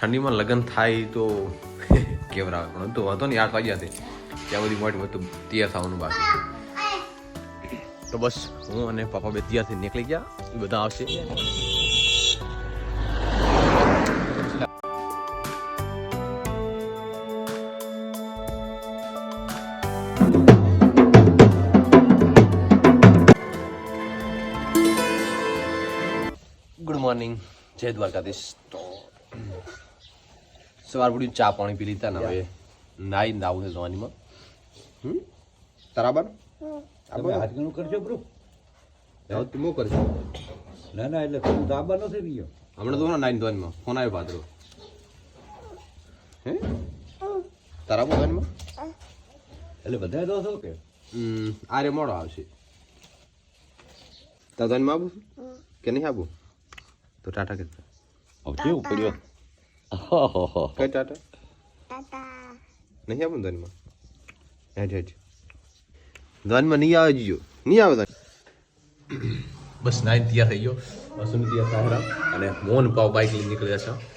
ઠંડીમાં લગ્ન થાય તો કેવરા પણ તો વાંધો નહીં, આઠ વાગ્યા છે ત્યાં બધી મોટી બધું તૈયાર થવાનું બાકી તો બસ, હું અને પપ્પા બે તૈયારથી નીકળી ગયા. એ બધા આવશે. ગુડ મોર્નિંગ જય દ્વારકાધીશ. તો સવાર પડ્યું ચા પાણી પી લીધા ને હવે નાઈ ને આવું છે જવાનીમાં. હમ? બરાબર હાથનું કરજો બ્રો. હવે તું શું કરશો ના ના એટલે તું દાબા નથી રહ્યો હમણાં તો નાઈ ધોનીમાં ફોન આવ્યો પાત્રો હે? તારા બહુ એટલે બધા દો છો કે? હમ આરે મોડો આવશે. તારા ધોનીમાં આવું કે નહીં આવું? તો ટાટા કે આવજે કેવું પડ્યો? કઈ ટાટા નહીં આવું ધોવાનીમાં હેઠ હેઠ ધોવાનીમાં નહીં આવે જીજો નહીં આવે બસ નાઈન તૈયાર થઈ ગયો વસુની તૈયાર સાહેરા અને મોહન પાવ બાઇક લઈને નીકળ્યા છે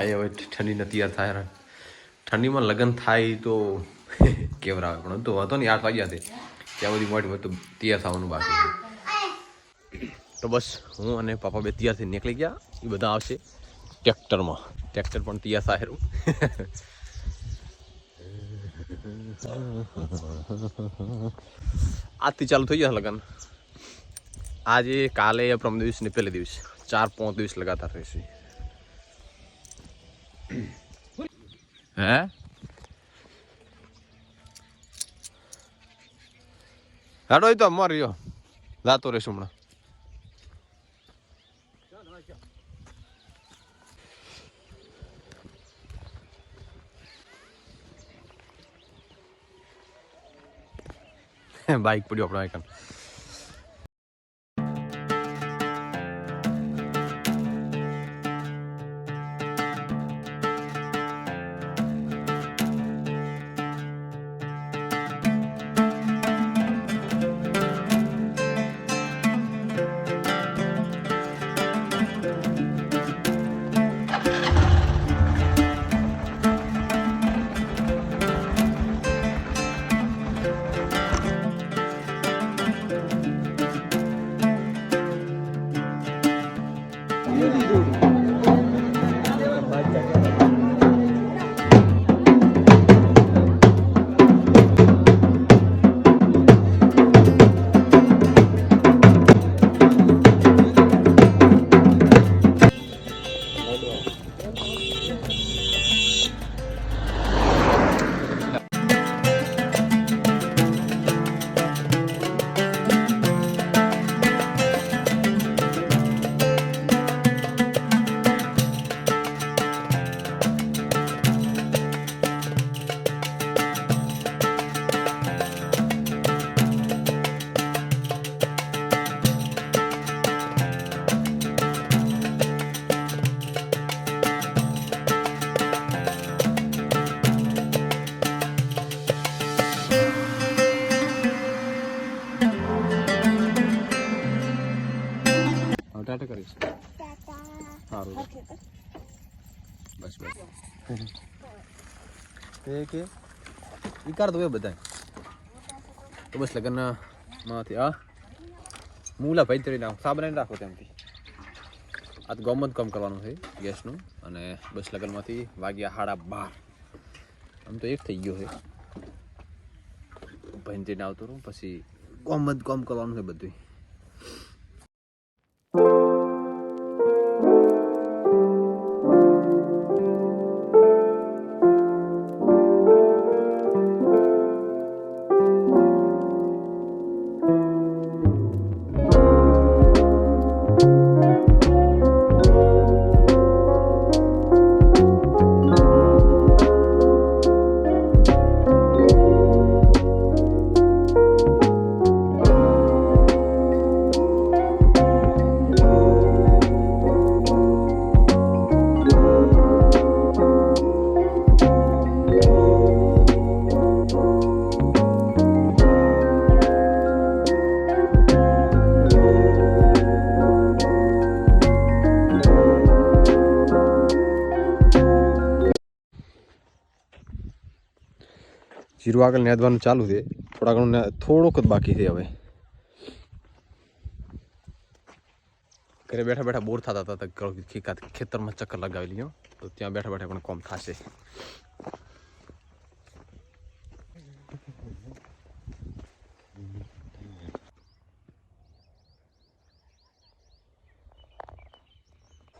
એ હવે ઠંડીને તૈયાર થાય ઠંડીમાં લગ્ન થાય તો કેવરાવે, પણ તો વાંધો નહીં, આઠ વાગ્યા છે. ત્યાં બધી મોટી બધું તૈયાર થવાનું બાકી તો બસ, હું અને પપ્પા બે તૈયારથી નીકળી ગયા. એ બધા આવશે ટ્રેક્ટરમાં. ટ્રેક્ટર પણ તૈયાર થાય આજથી ચાલુ થઈ ગયા લગ્ન. આજે કાલે પ્રમ દિવસ ને પહેલે દિવસ. ચાર પાંચ દિવસ લગાતાર રહેશે. હે? હાડો તો મર્યો જાતો રહેશું હમણાં. બાઈક પડ્યો આપણો આઈકન એ કે? વિકાર તો એ બધા તો બસ લગ્નમાંથી આ મૂલા ભાઈ તરી નાખો સા બનાવીને રાખો તેમથી. આ તો ગમત કમ કરવાનું છે ગેસનું. અને બસ લગ્નમાંથી વાગ્યા સાડા બાર. આમ તો એક થઈ ગયો છે. ભાઈ તરીને આવતો રહું, પછી ગમત કમ કરવાનું છે બધું જીરું આગળ નેદવાનું ચાલુ છે. થોડા ઘણું થોડુંક જ બાકી છે હવે. ઘરે બેઠા બેઠા બોર થતા હતા તો ખેતરમાં ચક્કર લગાવી લ્યો તો ત્યાં બેઠા બેઠા પણ કોમ થશે.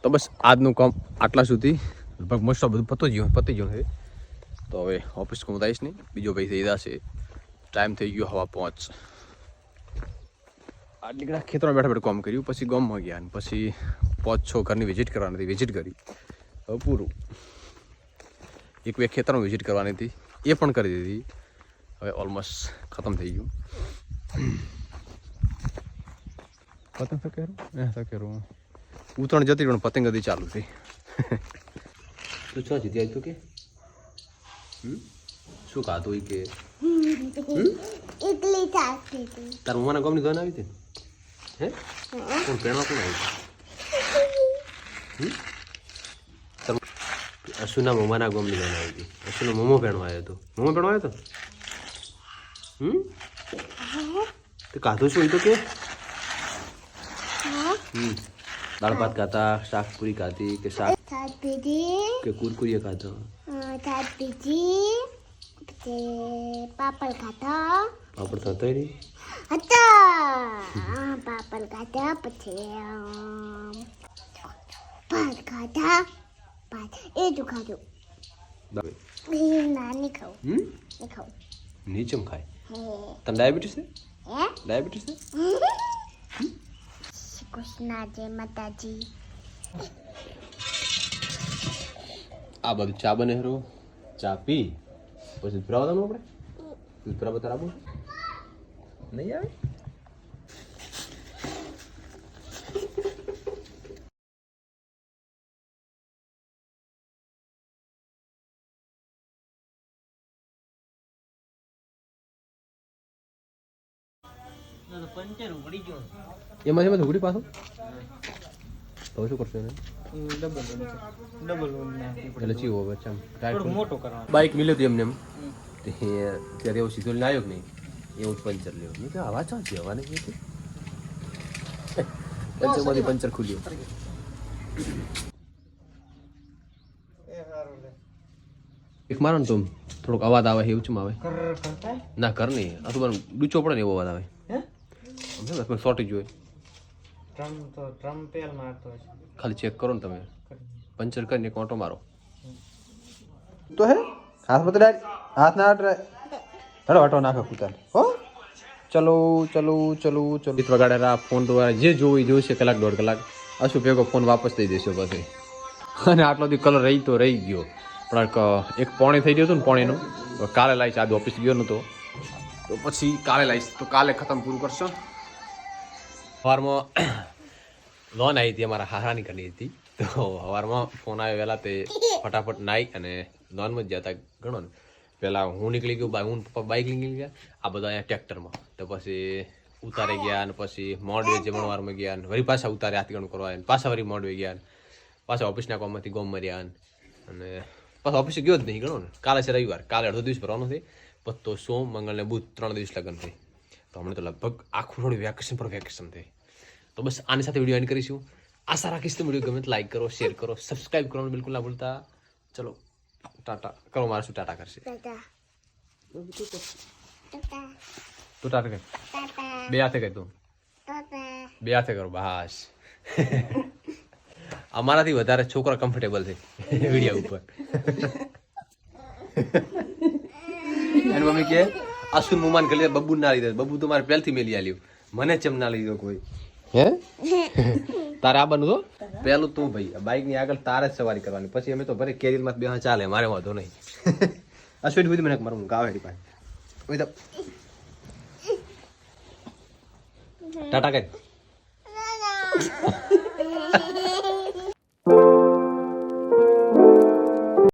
તો બસ આજનું કામ આટલા સુધી. લગભગ મોસ્ટ ઓફ બધું પતો ગયું, પતી ગયું છે. તો હવે ઓફિસ હું આવીશ નહીં. બીજો ભાઈ થઈ જશે. ટાઈમ થઈ ગયો હવા પહોંચ આ ઘણા ખેતરમાં બેઠા બેઠા કામ કર્યું. પછી ગામમાં ગયા પછી પાંચ છ ઘરની વિઝિટ કરવાની હતી. વિઝિટ કરી. હવે પૂરું. એક બે ખેતરમાં વિઝિટ કરવાની હતી. એ પણ કરી દીધી. હવે ઓલમોસ્ટ ખતમ થઈ ગયું. પતંગ સકેરું? એ સકેરું. ઉતરણ જતી પણ પતંગ હતી ચાલુ થઈ. તું છ જીતી આવી તું કે? શું ઈ કે? ઇડલી ચાલતી હતી તાર મમ્માના ગામની ધન આવી હતી? હે? કોણ પેણો કોણ આવી અશુના મમ્માના ગામની ધન આવી હતી. અશુનો મમ્મો પેણો આવ્યો હતો. મમ્મો પેણો આવ્યો હતો? હમ? તે ખાધું શું તો કે? હમ. દાળ ભાત ખાતા શાક પૂરી ખાધી કે શાક ચાલતી હતી કે કુરકુરીએ ખાધો ચાલતી હતી પછી પાપડ ખાતા પાપડ થતો નહીં હતા પાપડ ખાતા પછી અમ, ભાત ખાતા ભાત એ જ ખાધું દાળ. એ નાની ખાઉં હમ એ ખાઉં નીચમ ખાય હે તને ડાયાબિટીસ છે હે ડાયાબિટીસ છે શ્રી કૃષ્ણ જય માતાજી. આ બધું ચા બને હરો? ચા પી? પછી પીરાવવાનું આપણે? દૂધ પીરાવ નહીં આવે? એમાં એમાં ઝઘડી પાછું? તો શું કરશો એને? એટલે ચીવો હવે ચમ. મોટો કરવાનો. બાઇક મિલ્યો હતું એમને એમ. તે ત્યારે એવો સીધો આવ્યો કે નહીં. એવું પંચર લ્યો. મેં કહ્યું આવા છે હવા નહીં પંચરમાંથી પંચર ખુલ્યું. એક મારો ને તો થોડોક અવાજ આવે એવું ચમ આવે? ના કર નહીં. આ તો ડૂચો પડે ને એવો અવાજ આવે. સમજ્યા દસ મિનિટ શોર્ટેજ હોય? ટ્રમ્પ તો ટ્રમ્પ પેલ મારતો હશે ખાલી ચેક કરો ને તમે. પંચર કરીને એક ઓટો મારો. તો હે? હાથ મત ડાય હાથ ના હટ હેડો ઓટો નાખો કૂતાને હો? ચલો ચલો ચલો ચલો. ગીત વગાડેલા ફોન દ્વારા જે જોવું જોઈશે કલાક દોઢ કલાક. અશું ભેગો ફોન વાપસ દઈ દેશો પછી. અને આટલો દી કલર રહી તો રહી ગયો. પણ એક પોણે થઈ ગયું હતું ને પોણેનું. કાલે લાવીશ આજે ઓફિસ ગયો નહોતો તો પછી કાલે લાવીશ તો કાલે ખતમ પૂરું કરશો? સવારમાં લોન આવી હતી, અમારા હારાની ઘરની હતી. તો સવારમાં ફોન આવ્યો, વહેલા તે ફટાફટ નાઈ અને લોનમાં જ હતા ગણો ને પહેલાં હું નીકળી ગયો, બા- હું પપ્પા બાઇક નીકળી ગયા, આ બધા અહીંયા ટ્રેક્ટરમાં. તો પછી ઉતારે ગયા અને પછી મોડવે જમણવારમાં ગયા ને વળી પાછા ઉતારે હાથી ગણું કરવા આવ્યા ને પાછા વળી મોડવે ગયા પાછા ઓફિસના કામમાંથી ગોમ મર્યા અને પાછા ઓફિસે ગયો જ નહીં ગણો ને કાલે છે રવિવાર. કાલે અડધો દિવસ ભરવાનો છે. પત્તો સોમ મંગળ ને બુધ, ત્રણ દિવસ લગ્ન થઈ તો હમણાં તો લગભગ આખું થોડું વેકેશન પર વેકેશન થઈ. તો બસ આની સાથે વીડિયો એન્ડ કરીશું. આશા રાખીશ તો વીડિયો ગમે તો લાઈક કરો શેર કરો સબસ્ક્રાઇબ કરવાનું બિલકુલ ના ભૂલતા. ચલો ટાટા. કરો મારે શું ટાટા કરશે? તું ટાટા કર. બે હાથે કહી તું. બે હાથે કરો બસ. અમારાથી વધારે છોકરા કમ્ફર્ટેબલ છે વીડિયો ઉપર. એન્ડ મમ્મી કે? અશ્વિન મુમાન કરી બબુ બબ્બુ ના લીધા. બબુ તો મારે પહેલથી મેલી આલ્યું. મને ચમ ના લીધો કોઈ. હે? તારે આ બનવું તો? પહેલું તું ભાઈ. બાઇકની આગળ તારે જ સવારી કરવાની. પછી અમે તો ભરે કેરીલમાં બે ચાલે મારે વાંધો નહીં. અશ્વિન બધી મને મારું ગાવે હેડી પાસે તો. ટાટા કર.